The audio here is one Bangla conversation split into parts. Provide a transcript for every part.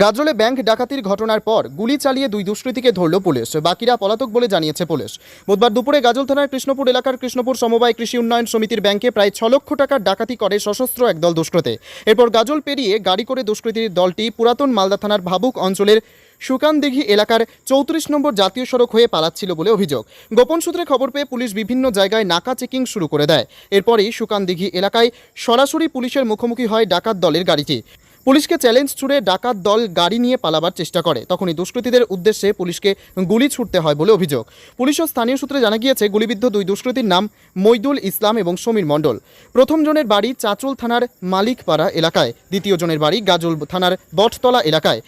গাজলে ব্যাংক ডাকাতির ঘটনার পর গুলি চালিয়ে দুই দুষ্কৃতীকে ধরল পুলিশ। বাকিরা পলাতক বলে জানিয়েছে পুলিশ। বুধবার দুপুরে গাজল থানার কৃষ্ণপুর এলাকার কৃষ্ণপুর সমবায় কৃষি উন্নয়ন সমিতির ব্যাংকে প্রায় ছ লক্ষ টাকার ডাকাতি করে সশস্ত্র একদল দুষ্কৃতে। এরপর গাজল পেরিয়ে গাড়ি করে দুষ্কৃতীর দলটি পুরাতন মালদা থানার ভাবুক অঞ্চলের সুকানদিঘি এলাকার চৌত্রিশ নম্বর জাতীয় সড়ক হয়ে পালাচ্ছিল বলে অভিযোগ। গোপন সূত্রে খবর পেয়ে পুলিশ বিভিন্ন জায়গায় নাকা চেকিং শুরু করে দেয়। এরপরই সুকানদিঘি এলাকায় সরাসরি পুলিশের মুখোমুখি হয় ডাকাত দলের গাড়িটি। পুলিশকে চ্যালেঞ্জ ছুড়ে ডাকাত দল গাড়ি নিয়ে পালাবার চেষ্টা করে। তখনই দুষ্কৃতীদের উদ্দেশ্যে পুলিশকে গুলি ছুটতে হয় বলে অভিযোগ। পুলিশ ও স্থানীয় সূত্রে জানা গিয়েছে, গুলিবিদ্ধ দুই দুষ্কৃতীর নাম মইদুল ইসলাম এবং সমীর মণ্ডল। প্রথম জনের বাড়ি চাচল থানার মালিকপাড়া এলাকায়, দ্বিতীয় জনের বাড়ি গাজল থানার বটতলা এলাকায়।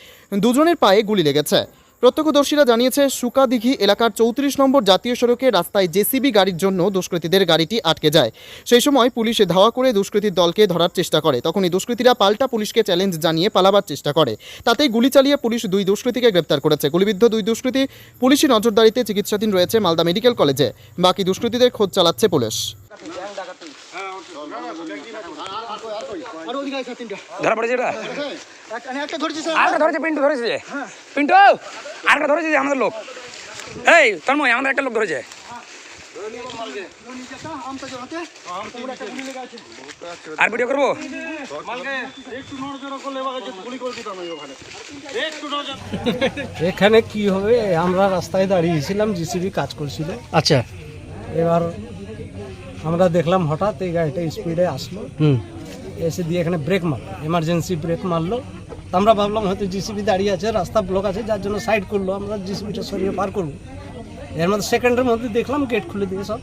দুজনের পায়ে গুলি লেগেছে। প্রত্যক্ষদর্শীরা জানিয়েছে সুকাদিঘি এলাকার চৌত্রিশ নম্বর জাতীয় সড়কে রাস্তায় জেসিবি গাড়ির জন্য দুষ্কৃতীদের গাড়িটি আটকে যায়। সেই সময় পুলিশ ধাওয়া করে দুষ্কৃতীর দলকে ধরার চেষ্টা করে। তখনই দুষ্কৃতীরা পাল্টা পুলিশকে চ্যালেঞ্জ জানিয়ে পালাবার চেষ্টা করে। তাতেই গুলি চালিয়ে পুলিশ দুই দুষ্কৃতীকে গ্রেপ্তার করেছে। গুলিবিদ্ধ দুই দুষ্কৃতী পুলিশি নজরদারিতে চিকিৎসাধীন রয়েছে মালদা মেডিকেল কলেজে। বাকি দুষ্কৃতীদের খোঁজ চালাচ্ছে পুলিশ। ধরা পড়েছে এটা? একটা ধরেছি স্যার আরেকটা ধরেছে পিন্টু ধরেছে। যে পিন্টু আরেকটা ধরেছে যে আমাদের লোক। এই তন্ময় আমাদের একটা লোক ধরেছে। আর ভিডিও করব? এখানে কি হবে? আমরা রাস্তায় দাঁড়িয়েছিলাম জিসিবি কাজ করছিল। আচ্ছা। এবার আমরা দেখলাম হঠাৎ এই গাড়িটা স্পিডে আসলো। হুম। এসে দিয়ে এখানে ব্রেক মারলো এমার্জেন্সি ব্রেক মারলো। আমরা ভাবলাম হয়তো জিসিবি দাঁড়িয়ে আছে রাস্তা ব্লক আছে যার জন্য সাইড করল আমরা জিসিবিটা সরিয়ে পার করব। এর মধ্যে সেকেন্ডের মধ্যে দেখলাম গেট খুলে দিয়ে সব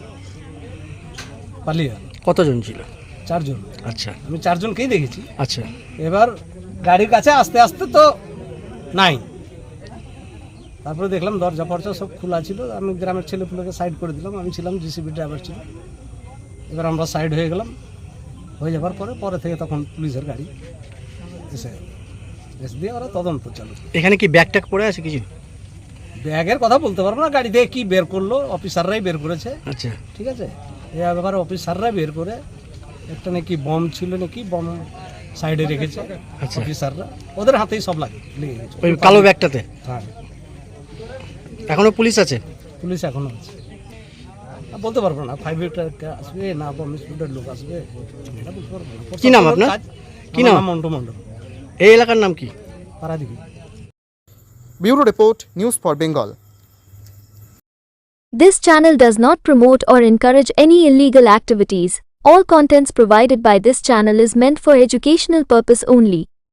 পালিয়ে গেল। কতজন ছিল? চারজন। আচ্ছা। আমি চারজনকেই দেখেছি। আচ্ছা। এবার গাড়ির কাছে আস্তে আস্তে তো নাই। তারপরে দেখলাম দরজা ফরজা সব খোলা ছিল। আমি গ্রামের ছেলেপুলোকে সাইড করে দিলাম। আমি ছিলাম জিসিবি ড্রাইভার ছিল। এবার আমরা সাইড হয়ে গেলাম। হয়ে যাবার পরে পরে থেকে তখন পুলিশের গাড়ি এসে। এসে দিয়ে ওরা তদন্ত চালু। এখানে কি ব্যাগ ট্যাগ পড়ে আছে কিছু? ব্যাগের কথা বলতে পারব না গাড়ি দিয়ে কি বের করল অফিসাররাই বের করেছে। আচ্ছা। ঠিক আছে? এ ব্যাপারে অফিসাররাই বের করে একটা নাকি বম ছিল নাকি বম সাইডে রেখেছে আচ্ছা। অফিসাররা। ওদের হাতেই সব লাগে লেগে গেছে। ওই কালো ব্যাগটাতে? হ্যাঁ। এখনও পুলিশ আছে? পুলিশ এখনও আছে। বলতে পারবো না ফাইভ এইট আসবে না বম স্পিডের লোক আসবে এটা বলতে পারবো না। কি নাম আপনার? কাজ- কি আমার নাম? মন্টু মন্ডল এই এলাকার নাম কি Paradighi bureau report news for Bengal This channel does not promote or encourage any illegal activities. All contents provided by this channel is meant for educational purpose only.